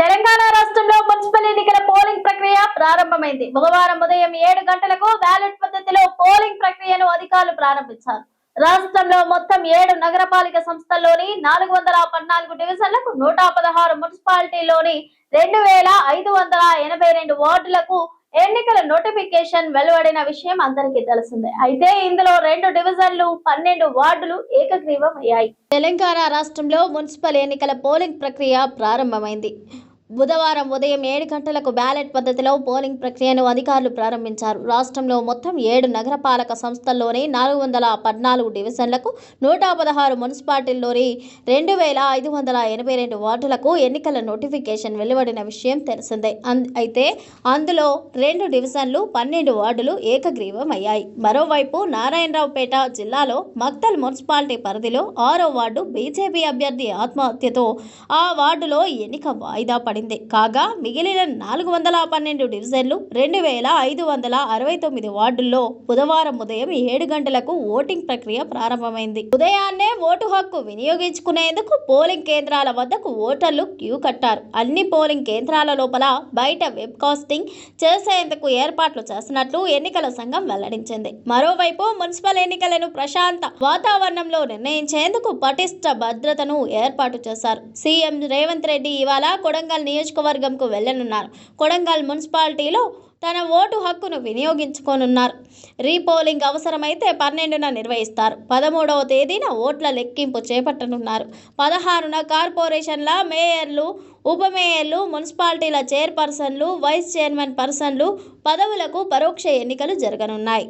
తెలంగాణ రాష్ట్రంలో మున్సిపల్ ఎన్నికల పోలింగ్ ప్రక్రియ ప్రారంభమైంది. బుధవారం ఉదయం ఏడు గంటలకు బ్యాలెట్ పద్ధతిలో పోలింగ్ ప్రక్రియను అధికారులు ప్రారంభించారు. రాష్ట్రంలో మొత్తం ఏడు నగరపాలిక సంస్థల్లోని నాలుగు వందల పద్నాలుగు డివిజన్లకు నూట పదహారు మున్సిపాలిటీలోని రెండు వేల ఐదు వందల ఎనభై రెండు వార్డులకు ఎన్నికల నోటిఫికేషన్ వెలువడిన విషయం అందరికీ తెలిసిందే. అయితే ఇందులో రెండు డివిజన్లు పన్నెండు వార్డులు ఏకగ్రీవం అయ్యాయి. తెలంగాణ రాష్ట్రంలో మున్సిపల్ ఎన్నికల పోలింగ్ ప్రక్రియ ప్రారంభమైంది. బుధవారం ఉదయం ఏడు గంటలకు బ్యాలెట్ పద్ధతిలో పోలింగ్ ప్రక్రియను అధికారులు ప్రారంభించారు. రాష్ట్రంలో మొత్తం ఏడు నగరపాలక సంస్థల్లోని నాలుగు వందల పద్నాలుగు డివిజన్లకు నూట పదహారు మున్సిపాలిటీల్లోని రెండు వేల ఐదు వందల ఎనభై రెండు వార్డులకు ఎన్నికల నోటిఫికేషన్ వెలువడిన విషయం తెలిసిందే. అయితే అందులో రెండు డివిజన్లు పన్నెండు వార్డులు ఏకగ్రీవం అయ్యాయి మరోవైపు నారాయణరావుపేట జిల్లాలో మక్తల్ మున్సిపాలిటీ పరిధిలో ఆరో వార్డు బీజేపీ అభ్యర్థి ఆత్మహత్యతో ఆ వార్డులో ఎన్నిక వాయిదా పడింది. కాగా మిగిలిన నాలుగు వందల పన్నెండు డివిజన్లు రెండు వేల ఐదు వందల అరవై తొమ్మిది వార్డుల్లో బుధవారం ఉదయం ఏడు గంటలకు ఓటింగ్ ప్రక్రియ ప్రారంభమైంది. ఉదయాన్నే ఓటు హక్కు వినియోగించుకునేందుకు పోలింగ్ కేంద్రాల వద్దకు ఓటర్లు క్యూ కట్టారు. అన్ని పోలింగ్ కేంద్రాల లోపల బయట వెబ్ కాస్టింగ్ చేసేందుకు ఏర్పాట్లు చేస్తున్నట్లు ఎన్నికల సంఘం వెల్లడించింది. మరోవైపు మున్సిపల్ ఎన్నికలను ప్రశాంత వాతావరణంలో నిర్ణయించేందుకు పటిష్ట భద్రతను ఏర్పాటు చేశారు. సీఎం రేవంత్ రెడ్డి ఇవాళ కొడంగల్ నియోజకవర్గంకు వెళ్ళనున్నారు. కొడంగల్ మున్సిపాలిటీలో తన ఓటు హక్కును వినియోగించుకోనున్నారు. రీపోలింగ్ అవసరమైతే పన్నెండున నిర్వహిస్తారు. పదమూడవ తేదీన ఓట్ల లెక్కింపు చేపట్టనున్నారు. పదహారున కార్పొరేషన్ల మేయర్లు ఉప మేయర్లు మున్సిపాలిటీల చైర్పర్సన్లు వైస్ చైర్మన్ పర్సన్లు పదవులకు పరోక్ష ఎన్నికలు జరగనున్నాయి.